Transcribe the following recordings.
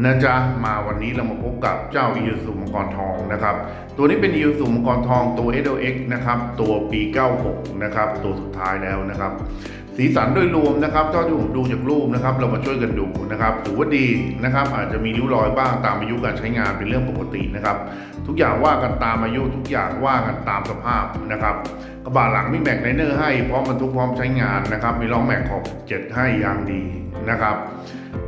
นะจ๊ะมาวันนี้เรามาพบกับเจ้าอีซูมังกรทองนะครับ ตัวนี้เป็นอีซูมังกรทองตัว SLX นะครับ ตัวปี 96 นะครับ ตัวสุดท้ายแล้วนะครับ สีสันโดยรวมนะครับเท่าที่ผมดูจากรูปนะครับ เรามาช่วยกันดูนะครับถือว่าดีนะครับ อาจจะมีริ้วรอยบ้างตามอายุการใช้งานเป็นเรื่องปกตินะครับ ทุกอย่างว่ากันตามอายุทุกอย่างว่ากันตามสภาพนะครับกระบะหลังมีแม็กไนเนอร์ให้พร้อมบรรทุกพร้อมใช้งานนะครับมีล้อแม็กขอบ7ให้อย่างดีนะครับ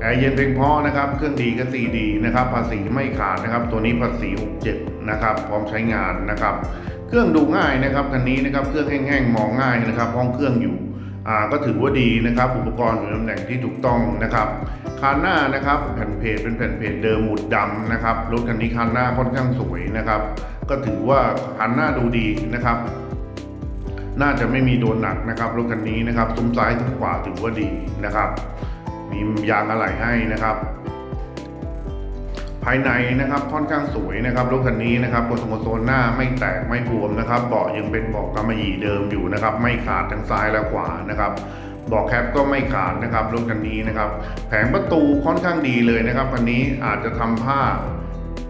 แอร์เย็นเพียงพอนะครับ เครื่องดีก็ซีดีนะครับภาษีไม่ขาดนะครับ ตัวนี้ภาษี67นะครับพร้อมใช้งานนะครับ เครื่องดูง่ายนะครับคันนี้นะครับเครื่องแห้งๆมองง่ายนะครับ ห้องเครื่องอยู่ ก็ถือว่าดีนะครับ อุปกรณ์อยู่ในตำแหน่งที่ถูกต้องนะครับคันหน้านะครับแผ่นเพจเป็นแผ่นเพจเดิมหมุดดำนะครับรถคันนี้คันหน้าค่อนข้างสวยนะครับ ก็ถือว่าคันหน้าดูดีนะครับ น่าจะไม่มีโดนหนักนะครับรถคันนี้นะครับซุ้มซ้ายซุ้มขวาถือว่าดีนะครับ มียางอะไหล่ให้นะครับ ภายในนะครับค่อนข้างสวยนะครับรถคันนี้นะครับคอนโซลโซนหน้าไม่แตกไม่บวมนะครับเบาะยังเป็นเบาะกำมะหยี่เดิมอยู่นะครับไม่ขาดทั้งซ้ายและขวานะครับเบาะแคปก็ไม่ขาดนะครับรถคันนี้นะครับแผงประตูค่อนข้างดีเลยนะครับคันนี้อาจจะทำผ้า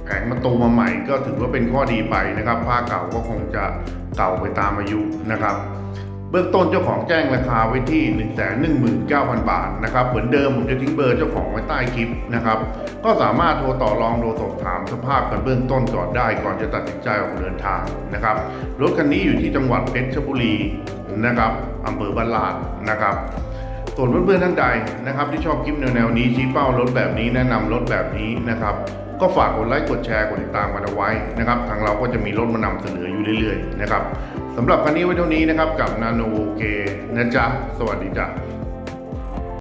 แผงประตูมาใหม่ก็ถือว่าเป็นข้อดีไปนะครับ ผ้าเก่าก็คงจะเก่าไปตามอายุนะครับ บื้องต้นเจ้าของแจ้งราคาไว้ที่ 1 1 9 0 0 0 บาทนะครับเหมือนเดิมผมจะทิ้งเบอร์เจ้าของไว้ใต้คลิปนะครับก็สามารถโทรต่อรองโทรสอบถามสภาพกันเบื้องต้นก่อนได้ ก่อนจะตัดสินใจออกเดินทางนะครับรถคันนี้อยู่ที่จังหวัดเพชรบุรีนะครับอำเภอบ้านลาดนะครับส่วนเพื่อนๆท่านใดนะครับที่ชอบคลิปแนวๆนี้ชี้เป้ารถแบบนี้แนะนำรถแบบนี้นะครับ ก็ฝากกดไลค์กดแชร์กดติดตามกันเอาไว้นะครับทางเราก็จะมีรถมานำเสนออยู่เรื่อยๆนะครับสำหรับคันนี้ไว้เท่านี้นะครับกับนาโนโอเกนะจ๊ะสวัสดีจ้ะ